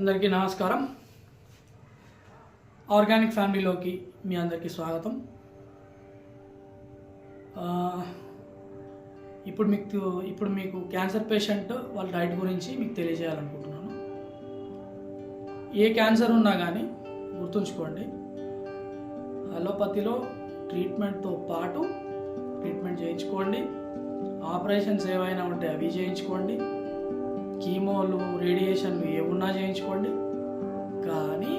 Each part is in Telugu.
అందరికీ నమస్కారం. ఆర్గానిక్ ఫ్యామిలీలోకి మీ అందరికీ స్వాగతం. ఇప్పుడు మీకు ఇప్పుడు మీకు క్యాన్సర్ పేషెంట్ వాళ్ళ డైట్ గురించి మీకు తెలియజేయాలనుకుంటున్నాను. ఏ క్యాన్సర్ ఉన్నా కానీ గుర్తుంచుకోండి. అలోపతిలో ట్రీట్మెంట్తో పాటు ట్రీట్మెంట్ చేయించుకోండి. ఆపరేషన్స్ ఏవైనా ఉంటే అవి చేయించుకోండి. కీమోలు రేడియేషన్లు ఏమున్నా చేయించుకోండి. కానీ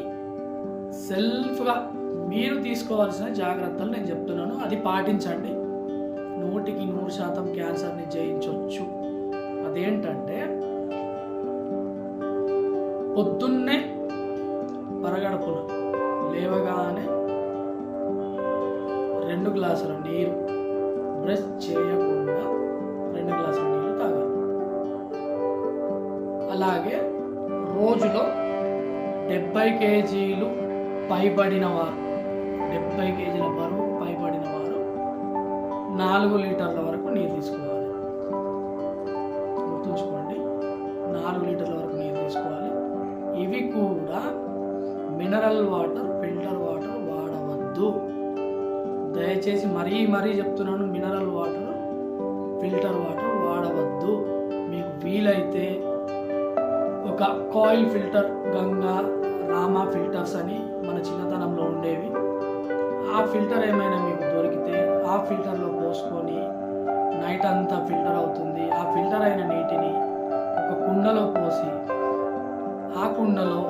సెల్ఫ్గా మీరు తీసుకోవాల్సిన జాగ్రత్తలు నేను చెప్తున్నాను. అది పాటించండి. నూటికి నూరు శాతం క్యాన్సర్ని జయించవచ్చు అదేంటంటే పొద్దున్న డెబ్బై కేజీలు పైబడిన వారు. డెబ్బై కేజీల బరువు పైబడిన వారు నాలుగు లీటర్ల వరకు నీరు తీసుకోవాలి. గుర్తుంచుకోండి నాలుగు లీటర్ల వరకు నీరు తీసుకోవాలి. ఇవి కూడా మినరల్ వాటర్ ఫిల్టర్ వాటర్ వాడవద్దు. దయచేసి మరీ మరీ చెప్తున్నాను మినరల్ వాటర్ ఫిల్టర్ వాటర్ వాడవద్దు. మీకు వీలైతే ఒక coil filter Ganga Rama filters అని మన చిన్నతనంలో ఉండేవి. ఆ ఫిల్టర్ ఏమైనా మీకు దొరికితే ఆ ఫిల్టర్లో పోసుకొని నైట్ అంతా ఫిల్టర్ అవుతుంది. ఆ ఫిల్టర్ అయిన నీటిని ఒక కుండలో పోసి ఆ కుండలో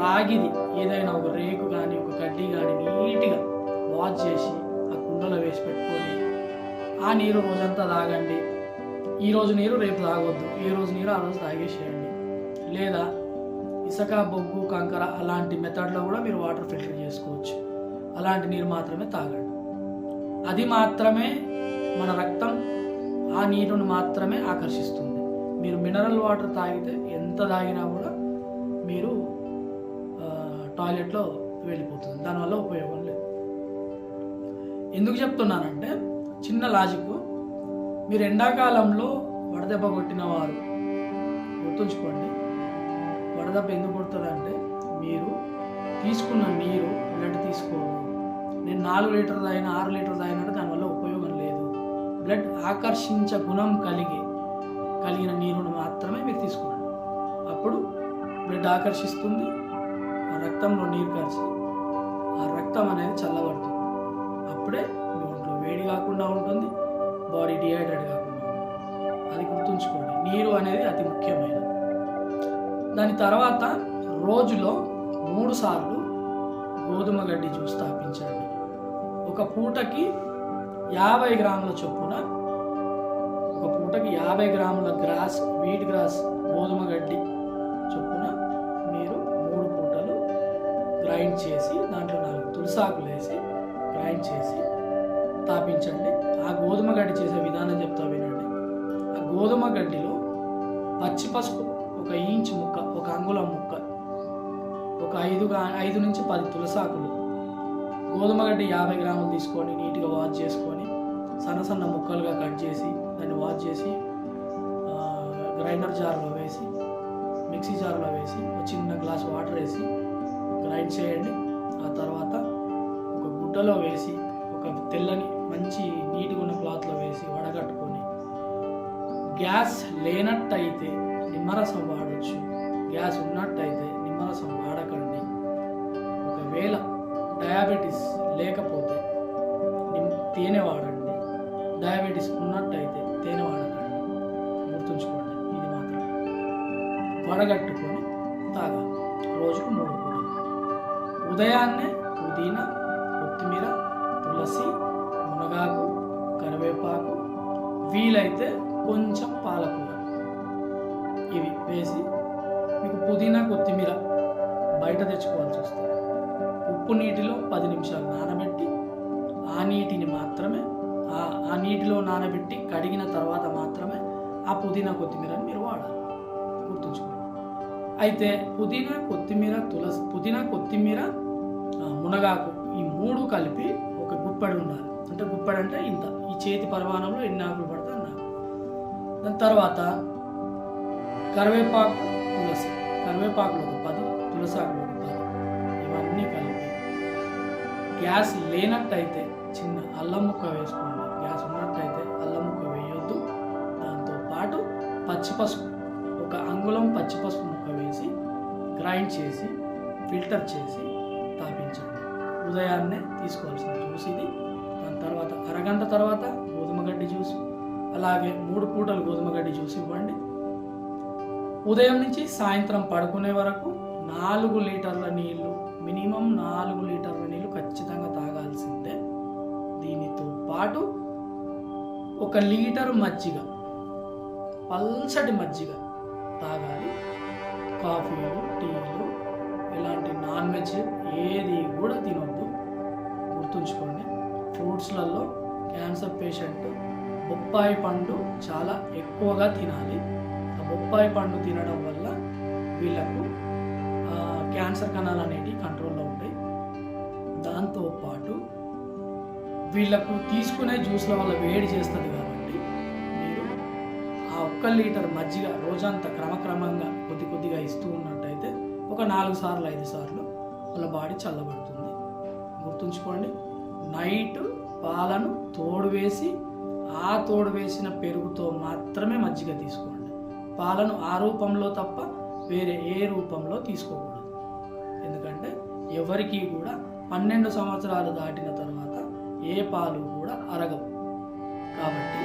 రాగిది ఏదైనా ఒక రేకు కానీ ఒక గడ్డి కానీ నీట్గా వాష్ చేసి ఆ కుండలో వేసి పెట్టుకొని ఆ నీరు రోజంతా తాగండి. ఈరోజు నీరు రేపు తాగొద్దు. ఈ రోజు నీరు ఆ రోజు తాగేసేయండి. లేదా ఇసక బొగ్గు కంకర అలాంటి మెథడ్లో కూడా మీరు వాటర్ ఫిల్టర్ చేసుకోవచ్చు. అలాంటి నీరు మాత్రమే తాగండి. అది మాత్రమే మన రక్తం ఆ నీరును మాత్రమే ఆకర్షిస్తుంది. మీరు మినరల్ వాటర్ తాగితే ఎంత తాగినా కూడా మీరు టాయిలెట్లో వెళ్ళిపోతుంది. దానివల్ల ఉపయోగం లేదు. ఎందుకు చెప్తున్నానంటే చిన్న లాజిక్. మీరు ఎండాకాలంలో వడదెబ్బ కొట్టిన వారు గుర్తుంచుకోండి. వడదెబ్బ ఎందుకు కొడుతుందంటే మీరు తీసుకున్న నీరు బ్లడ్ తీసుకోవడం నేను నాలుగు లీటర్ తాగిన ఆరు లీటర్ తాగినట్టు దానివల్ల ఉపయోగం లేదు. బ్లడ్ ఆకర్షించ గుణం కలిగి కలిగిన నీరును మాత్రమే మీరు తీసుకోండి. అప్పుడు బ్లడ్ ఆకర్షిస్తుంది ఆ రక్తంలో నీరు కలిసి ఆ రక్తం అనేది చల్లబడుతుంది. అప్పుడే మీ ఒంట్లో వేడి కాకుండా ఉంటుంది బాడీ డిహైడ్రేట్ కాకుండా ఉంటుంది. అది గుర్తుంచుకోండి నీరు అనేది అతి ముఖ్యమైనది. దాని తర్వాత రోజులో మూడు సార్లు గోధుమ గడ్డి జ్యూస్ తాపించండి. ఒక పూటకి యాభై గ్రాముల చొప్పున ఒక పూటకి యాభై గ్రాముల గ్రాస్ వీట్ గ్రాస్ గోధుమ గడ్డి చొప్పున మీరు మూడు పూటలు గ్రైండ్ చేసి దాంట్లో నాలుగు తులసాకులు వేసి గ్రైండ్ చేసి తాపించండి. ఆ గోధుమ గడ్డి చేసే విధానం చెప్తా వినండి. ఆ గోధుమ గడ్డిలో పచ్చి పసుపు ఒక ఇంచ్ ముక్క ఒక అంగుళం ముక్క ఒక ఐదు ఐదు నుంచి పది తులసాకులు. గోధుమ గడ్డి యాభై గ్రాములు తీసుకొని నీట్గా వాష్ చేసుకొని సన్న సన్న ముక్కలుగా కట్ చేసి దాన్ని వాష్ చేసి గ్రైండర్ జార్లో వేసి మిక్సీ జార్లో వేసి ఒక చిన్న గ్లాస్ వాటర్ వేసి గ్రైండ్ చేయండి. ఆ తర్వాత ఒక గుడ్డలో వేసి ఒక తెల్లని మంచి నీట్గా ఉన్న క్లాత్లో వేసి వడగట్టుకొని గ్యాస్ లేనట్టయితే నిమ్మరసం వాడచ్చు. గ్యాస్ ఉన్నట్టయితే నిమ్మరసం వాడకండి. ఒకవేళ డయాబెటీస్ లేకపోతే తేనె వాడండి. డయాబెటీస్ ఉన్నట్టయితే తేనె వాడకండి. గుర్తుంచుకోండి ఇది మాత్రం. వడగట్టుకొని తాగాలి. రోజుకు మూడు పూటలు. ఉదయాన్నే పుదీనా కొత్తిమీర తులసి మునగాకు కరివేపాకు వీలైతే కొంచెం పాలకూర ఇవి వేసి మీకు పుదీనా కొత్తిమీర బయట తెచ్చుకోవాల్సి వస్తుంది. ఉప్పు నీటిలో పది నిమిషాలు నానబెట్టి ఆ నీటిని మాత్రమే ఆ నీటిలో నానబెట్టి కడిగిన తర్వాత మాత్రమే ఆ పుదీనా కొత్తిమీరని మీరు వాడాలి. గుర్తుంచుకోండి. అయితే పుదీనా కొత్తిమీర తులసి పుదీనా కొత్తిమీర ఆ, మునగాకు ఈ మూడు కలిపి ఒక గుప్పెడు ఉండాలి. అంటే గుప్పెడు అంటే ఇంత. ఈ చేతి పరిమాణంలో ఎన్ని ఆకులు పడితే అన్న దాని తర్వాత కరివేపాకు తులసి. కరివేపాకులు ఒక పది తులసాకులు ఒక పది. ఇవన్నీ కలిపి గ్యాస్ లేనట్టయితే చిన్న అల్లం ముక్క వేసుకోండి. గ్యాస్ ఉన్నట్టయితే అల్లం ముక్క వేయొద్దు. దాంతో పాటు పచ్చి పసుపు ఒక అంగుళం పచ్చి పసుపు ముక్క వేసి గ్రైండ్ చేసి ఫిల్టర్ చేసి తాపించండి. ఉదయాన్నే తీసుకోవాల్సిన జ్యూస్ ఇది. దాని తర్వాత అరగంట తర్వాత గోధుమ గడ్డి జ్యూస్. అలాగే మూడు పూటలు గోధుమ గడ్డి జ్యూస్ ఇవ్వండి. ఉదయం నుంచి సాయంత్రం పడుకునే వరకు నాలుగు లీటర్ల నీళ్ళు మినిమం నాలుగు లీటర్ల నీళ్ళు ఖచ్చితంగా తాగాల్సిందే. దీనితో పాటు ఒక లీటర్ మజ్జిగ పల్చటి మజ్జిగ తాగాలి. కాఫీలు టీలు ఇలాంటి నాన్ వెజ్ ఏది కూడా తినొద్దు. గుర్తుంచుకోండి ఫ్రూట్స్లలో క్యాన్సర్ పేషెంట్ బొప్పాయి పండు చాలా ఎక్కువగా తినాలి. బొప్పాయి పండు తినడం వల్ల వీళ్ళకు క్యాన్సర్ కణాలు అనేవి కంట్రోల్లో ఉంటాయి. దాంతో పాటు వీళ్ళకు తీసుకునే జ్యూస్ల వల్ల వేడి చేస్తుంది కాబట్టి మీరు ఆ ఒక్క లీటర్ మజ్జిగ రోజంతా క్రమక్రమంగా కొద్ది కొద్దిగా ఇస్తూ ఉన్నట్టయితే ఒక నాలుగు సార్లు ఐదు సార్లు వాళ్ళ బాడీ చల్లబడుతుంది. గుర్తుంచుకోండి నైట్ పాలను తోడు వేసి ఆ తోడు వేసిన పెరుగుతో మాత్రమే మజ్జిగ తీసుకోండి. పాలను ఆ రూపంలో తప్ప వేరే ఏ రూపంలో తీసుకోకూడదు. ఎందుకంటే ఎవరికి కూడా పన్నెండు సంవత్సరాలు దాటిన తర్వాత ఏ పాలు కూడా అరగవు. కాబట్టి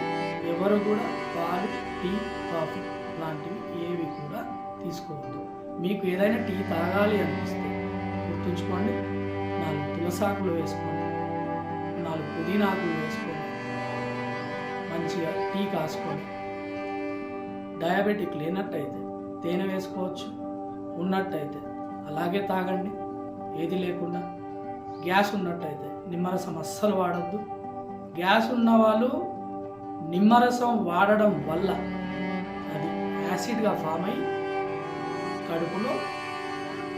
ఎవరు కూడా పాలు టీ కాఫీ లాంటివి ఏవి కూడా తీసుకోవద్దు. మీకు ఏదైనా టీ తాగాలి అనిపిస్తే గుర్తుంచుకోండి. నాలుగు తులసాకులు వేసుకోండి. నాలుగు పుదీనాకులు వేసుకోండి. మంచిగా టీ కాసుకోండి డయాబెటిక్ లేనట్టయితే తేనె వేసుకోవచ్చు ఉన్నట్టయితే అలాగే తాగండి. ఏది లేకుండా. గ్యాస్ ఉన్నట్టయితే నిమ్మరసం అస్సలు వాడద్దు. గ్యాస్ ఉన్నవాళ్ళు నిమ్మరసం వాడడం వల్ల అది యాసిడ్గా ఫామ్ అయ్యి కడుపులో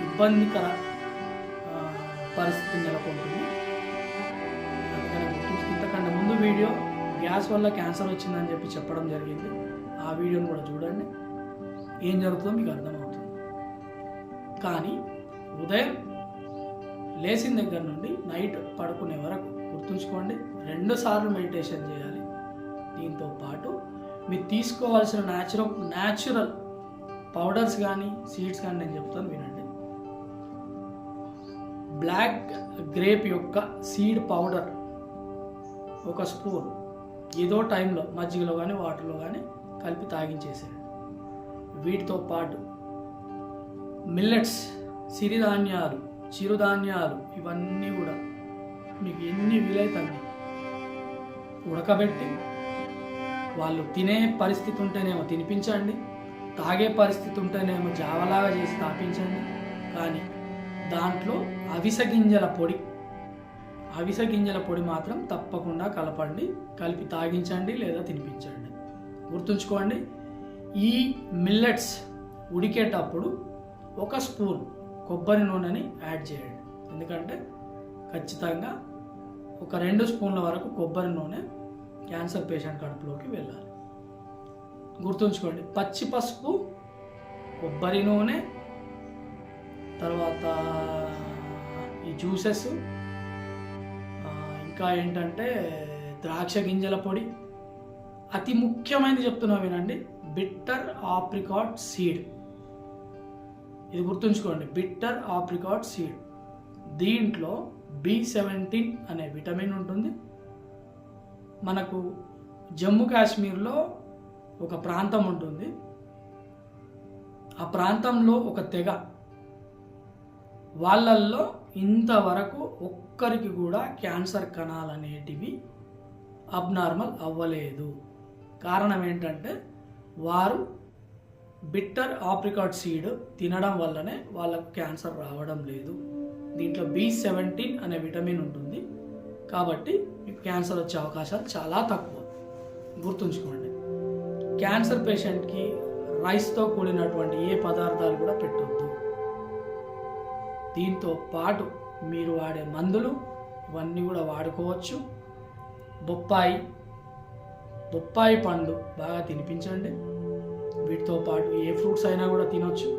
ఇబ్బందికర పరిస్థితి నెలకొంటుంది. అందుకని ఇంతకంటే ముందు వీడియో గ్యాస్ వల్ల క్యాన్సర్ వచ్చిందని చెప్పి చెప్పడం జరిగింది. ఆ వీడియోని కూడా చూడండి. ఏం జరుగుతుందో మీకు అర్థమవుతుంది. కానీ ఉదయం లేచిన దగ్గర నుండి నైట్ పడుకునే వరకు గుర్తుంచుకోండి రెండుసార్లు మెడిటేషన్ చేయాలి. దీంతో పాటు మీరు తీసుకోవాల్సిన న్యాచురల్ న్యాచురల్ పౌడర్స్ కానీ సీడ్స్ కానీ నేను చెప్తాను వినండి. బ్లాక్ గ్రేప్ యొక్క సీడ్ పౌడర్ ఒక స్పూన్. ఏదో టైంలో మజ్జిగలో కానీ వాటర్లో కానీ కలిపి తాగించేశాడు. వీటితో పాటు మిల్లెట్స్ సిరిధాన్యాలు చిరుధాన్యాలు ఇవన్నీ కూడా మీకు ఎన్ని వీలైతే ఉడకబెట్టి వాళ్ళు తినే పరిస్థితి ఉంటేనేమో తినిపించండి తాగే పరిస్థితి ఉంటేనేమో జావలాగా చేసి తాపించండి. కానీ దాంట్లో అవిస గింజల పొడి అవిస గింజల పొడి మాత్రం తప్పకుండా కలపండి కలిపి తాగించండి లేదా తినిపించండి. గుర్తుంచుకోండి. ఈ మిల్లెట్స్ ఉడికేటప్పుడు ఒక స్పూన్ కొబ్బరి నూనెని యాడ్ చేయండి. ఎందుకంటే ఖచ్చితంగా ఒక రెండు స్పూన్ల వరకు కొబ్బరి నూనె క్యాన్సర్ పేషెంట్ కడుపులోకి వెళ్ళాలి. గుర్తుంచుకోండి పచ్చి పసుపు కొబ్బరి నూనె తర్వాత ఈ జ్యూసెస్ ఇంకా ఏంటంటే ద్రాక్ష గింజల పొడి అతి ముఖ్యమైనది చెప్తున్నా వినండి. బిట్టర్ ఆప్రికాట్ సీడ్ ఇది గుర్తుంచుకోండి. బిట్టర్ ఆప్రికాట్ సీడ్ దీంట్లో బి సెవెంటీన్ అనే విటమిన్ ఉంటుంది. మనకు జమ్మూ కాశ్మీర్లో ఒక ప్రాంతం ఉంటుంది. ఆ ప్రాంతంలో ఒక తెగ. వాళ్ళల్లో ఇంతవరకు ఒక్కరికి కూడా క్యాన్సర్ కణాలు అనేటివి అబ్నార్మల్ అవ్వలేదు. కారణం ఏంటంటే వారు బిట్టర్ ఆప్రికాట్ సీడ్ తినడం వల్లనే వాళ్ళకు క్యాన్సర్ రావడం లేదు. దీంట్లో బి సెవెంటీన్ అనే విటమిన్ ఉంటుంది. కాబట్టి మీకు క్యాన్సర్ వచ్చే అవకాశాలు చాలా తక్కువ. గుర్తుంచుకోండి. క్యాన్సర్ పేషెంట్కి రైస్తో కూడినటువంటి ఏ పదార్థాలు కూడా పెట్టొద్దు. దీంతో పాటు మీరు వాడే మందులు ఇవన్నీ కూడా వాడుకోవచ్చు. బొప్పాయి బొప్పాయి పండు బాగా తినిపించండి. వీటితో పాటు ఏ ఫ్రూట్స్ అయినా కూడా తినొచ్చు.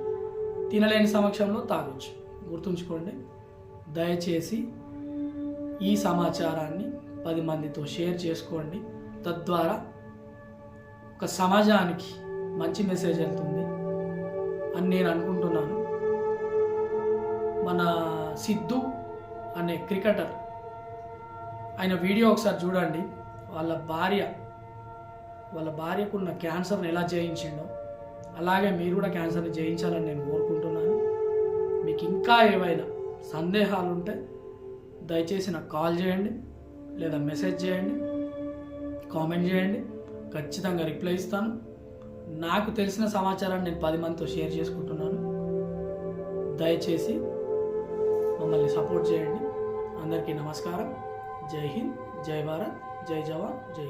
తినలేని సమక్షంలో తాగొచ్చు. గుర్తుంచుకోండి. దయచేసి ఈ సమాచారాన్ని పది మందితో షేర్ చేసుకోండి. తద్వారా ఒక సమాజానికి మంచి మెసేజ్ వెళ్తుంది అని నేను అనుకుంటున్నాను. మన సిద్ధు అనే క్రికెటర్ ఆయన వీడియో ఒకసారి చూడండి. వాళ్ళ భార్య వాళ్ళ భార్యకు ఉన్న క్యాన్సర్ని ఎలా జయించిండో అలాగే మీరు కూడా క్యాన్సర్ని జయించాలని నేను కోరుకుంటున్నాను. మీకు ఇంకా ఏవైనా సందేహాలు ఉంటే దయచేసి నాకు కాల్ చేయండి లేదా మెసేజ్ చేయండి కామెంట్ చేయండి ఖచ్చితంగా రిప్లై ఇస్తాను. నాకు తెలిసిన సమాచారాన్ని నేను పది మందితో షేర్ చేసుకుంటున్నాను. దయచేసి మమ్మల్ని సపోర్ట్ చేయండి. అందరికీ నమస్కారం. జై హింద్ జై భారత్ జై జవాన్ జై